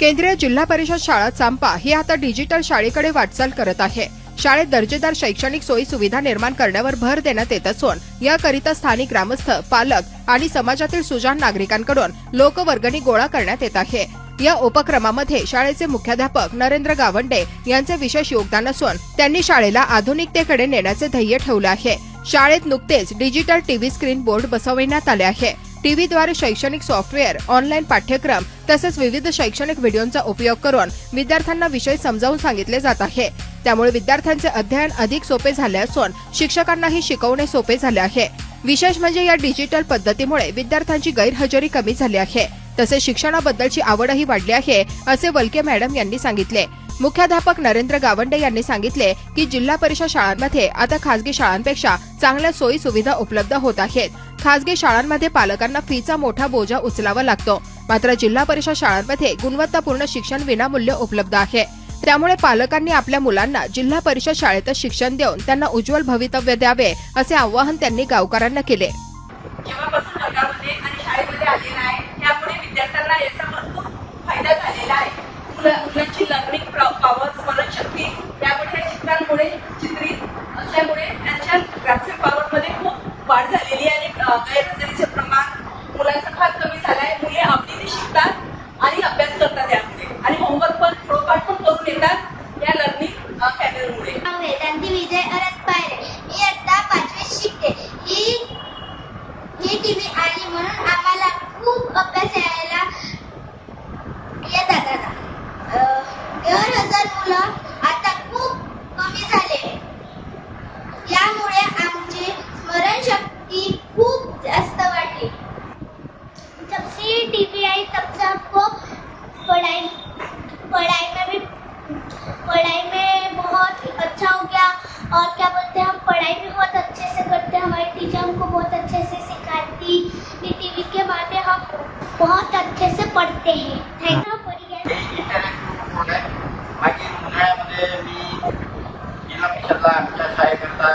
केंद्रीय जिल्हा परिषद शाळा चांपा ही आता डिजिटल शाळेकडे वाटचाल करत आहे. शाळेत दर्जेदार शैक्षणिक सोयी सुविधा निर्माण करण्यावर भर देण्यात येत असून याकरिता स्थानिक ग्रामस्थ पालक आणि समाजातील सुजाण नागरिकांकडून लोकवर्गणी गोळा करण्यात येत आहे. या उपक्रमामध्ये शाळेचे मुख्याध्यापक नरेंद्र गावंडे यांचे विशेष योगदान असून त्यांनी शाळेला आधुनिकतेकडे नेण्याचे ध्येय ठेवलं आहे. शाळेत नुकतेच डिजिटल टीव्ही स्क्रीन बोर्ड बसविण्यात आले आहे. टीव्हीद्वारे शैक्षणिक सॉफ्टवेअर ऑनलाईन पाठ्यक्रम तसेच विविध शैक्षणिक व्हिडिओंचा उपयोग करून विद्यार्थ्यांना विषय समजावून सांगितले जात आहे. त्यामुळे विद्यार्थ्यांचे अध्ययन अधिक सोपे झाले असून शिक्षकांनाही शिकवणे सोपे झाले आहे. विशेष म्हणजे या डिजिटल पद्धतीमुळे विद्यार्थ्यांची गैरहजेरी कमी झाली आहे. तसेच शिक्षणाबद्दलची आवडही वाढली आहे असे वलके मॅडम यांनी सांगितले. मुख्याध्यापक नरेंद्र गावंडे यांनी सांगितले की जिल्हा परिषद शाळांमध्ये आता खासगी शाळांपेक्षा चांगल्या सोयी सुविधा उपलब्ध होत आहेत. खासगी शाळांमध्ये पालकांना फीचा मोठा बोजा उचलावा लागतो. मात्र जिल्हा परिषद शाळांमध्ये गुणवत्तापूर्ण शिक्षण विनामूल्य उपलब्ध आहे. त्यामुळे पालकांनी आपल्या मुलांना जिल्हा परिषद शाळेतच शिक्षण देऊन त्यांना उज्ज्वल भवितव्य द्यावे असे आवाहन त्यांनी गावकऱ्यांना केले. त्यामुळे विद्यार्थ्यांना याचा भरपूर फायदा झालेला आहे. चित्रांमुळे चित्रित असल्यामुळे त्यांच्या ग्राफिक पॉवरमध्ये खूप वाढ झालेली आहे आणि गैरहजेरीचे प्रमाण मुलांचं फार कमी झालं आहे मुले आवडीने शिकतात आणि अभ्यास करतात यामुळे आणि होमवर्क पण प्रोपाठ पण करून येतात या लर्निंग पॅनलमुळे वेदांती विजय और क्या बोलते हैं, हम पढ़ाई भी बहुत अच्छे से करते हैं, हमारी टीचर हमको बहुत अच्छे से सिखाती टी वी के में हम बहुत अच्छे से पढ़ते हैं। थैंक यू हे शाळेकरता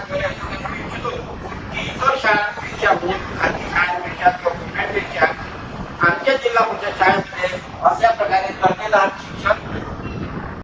सांगू इच्छितो की इतर शाळांपेक्षा म्हणजे खाजगी शाळांपेक्षा किंवा आमच्या जिल्हा परिषद शाळेमध्ये अशा प्रकारे दर्जेदार